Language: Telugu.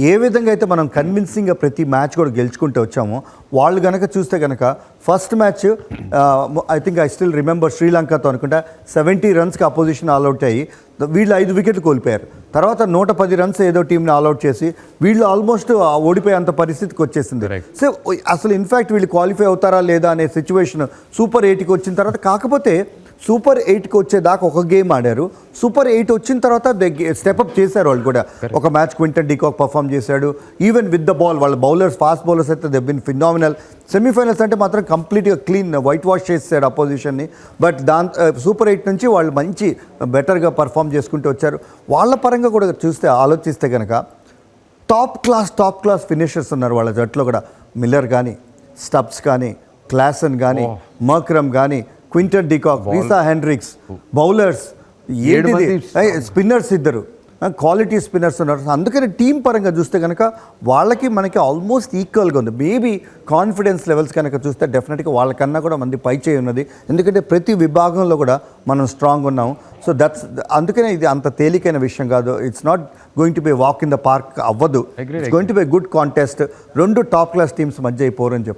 ఏ విధంగా అయితే మనం కన్విన్సింగ్గా ప్రతి మ్యాచ్ కూడా గెలుచుకుంటూ వచ్చామో వాళ్ళు కనుక చూస్తే కనుక first match I think I still remember శ్రీలంకతో అనుకుంటా సెవెంటీ రన్స్కి అపోజిషన్ ఆల్అవుట్ అయ్యి వీళ్ళు ఐదు వికెట్లు కోల్పోయారు. తర్వాత నూట పది రన్స్ ఏదో టీంని ఆల్అవుట్ చేసి వీళ్ళు ఆల్మోస్ట్ ఓడిపోయేంత పరిస్థితికి వచ్చేసింది. సో అసలు ఇన్ఫ్యాక్ట్ వీళ్ళు క్వాలిఫై అవుతారా లేదా అనే సిచ్యువేషన్ సూపర్ ఎయిట్కి వచ్చిన తర్వాత కాకపోతే సూపర్ ఎయిట్కి వచ్చేదాకా ఒక గేమ్ ఆడారు. సూపర్ ఎయిట్ వచ్చిన తర్వాత స్టెప్అప్ చేశారు వాళ్ళు కూడా. ఒక match Quinton de Kock perform చేశాడు. ఈవెన్ విత్ ద బాల్ వాళ్ళ బౌలర్స్ ఫాస్ట్ బౌలర్స్ అయితే దే బిన్ ఫినామినల్ సెమీఫైనల్స్ అంటే మాత్రం కంప్లీట్గా క్లీన్ వైట్ వాష్ చేశాడు అపోజిషన్ని బట్ దాని సూపర్ ఎయిట్ నుంచి వాళ్ళు మంచి బెటర్గా పర్ఫామ్ చేసుకుంటూ వచ్చారు. వాళ్ళ పరంగా కూడా చూస్తే ఆలోచిస్తే కనుక top class top class finishers ఉన్నారు వాళ్ళ జట్లో కూడా. మిల్లర్ కానీ స్టబ్స్ కానీ క్లాసన్ కానీ మర్క్రమ్ కానీ Quinton de Kock Reeza Hendricks bowlers ఏడు స్పిన్నర్స్ ఇద్దరు. క్వాలిటీ స్పిన్నర్స్ ఉన్నారు. అందుకని టీం పరంగా చూస్తే కనుక వాళ్ళకి మనకి ఆల్మోస్ట్ ఈక్వల్గా ఉంది. మేబీ కాన్ఫిడెన్స్ లెవెల్స్ కనుక చూస్తే డెఫినెట్గా వాళ్ళకన్నా కూడా మంది పై చేయి ఉన్నది. ఎందుకంటే ప్రతి విభాగంలో కూడా మనం స్ట్రాంగ్ ఉన్నాం. సో దట్స్ అందుకనే ఇది అంత తేలికైన విషయం కాదు. It's not going to be walk in the park అవ్వదు. It's going to be good contest రెండు టాప్ క్లాస్ టీమ్స్ మధ్య అయిపోరని చెప్పి